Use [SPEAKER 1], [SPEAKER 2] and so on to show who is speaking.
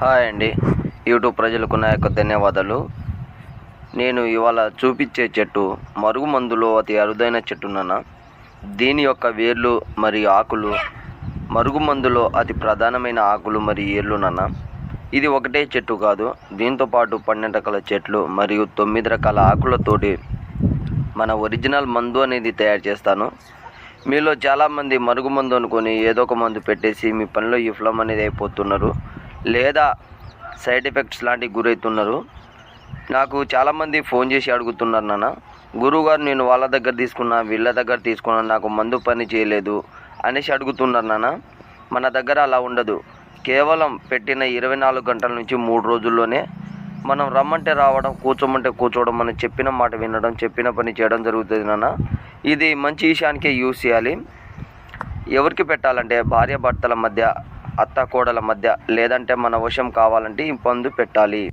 [SPEAKER 1] Hi అండి. YouTube ప్రజలకు నా యొక్క ధన్యవాదాలు. నేను ఇవాళ చూపించే చెట్టు మరుగు మందులో అతి అరుదైన చెట్టు దీని యొక్క వేర్లు మరియు ఆకులు మరుగు మందులో అతి ప్రధానమైన ఆకులు మరియు ఏర్లు నాన్న. ఇది ఒకటే చెట్టు కాదు దీంతో పాటు పన్నెండు రకాల చెట్లు మరియు తొమ్మిది రకాల ఆకులతోటి మన ఒరిజినల్ మందు అనేది తయారు చేస్తాను. మీలో చాలామంది మరుగు మందు అనుకొని ఏదో ఒక మందు పెట్టేసి మీ పనిలో ఈ ఫ్లమ్ అనేది అయిపోతున్నారు. లేదా సైడ్ ఎఫెక్ట్స్ లాంటివి గురవుతున్నారు. నాకు చాలామంది ఫోన్ చేసి అడుగుతున్నారు నాన్న. గురువుగారు నేను వాళ్ళ దగ్గర తీసుకున్నా వీళ్ళ దగ్గర తీసుకున్నా నాకు మందు పని చేయలేదు అనేసి అడుగుతున్నారు నాన్న. మన దగ్గర అలా ఉండదు. కేవలం పెట్టిన ఇరవై నాలుగు గంటల నుంచి మూడు రోజుల్లోనే మనం రమ్మంటే రావడం కూర్చోమంటే కూర్చోవడం మనం చెప్పిన మాట వినడం చెప్పిన పని చేయడం జరుగుతుంది నాన్న. ఇది మంచి విషయానికే యూస్ చేయాలి. ఎవరికి పెట్టాలంటే భార్య భర్తల మధ్య అత్త కోడల మధ్య లేదంటే మన వశం కావాలంటే ఈ పందు పెట్టాలి.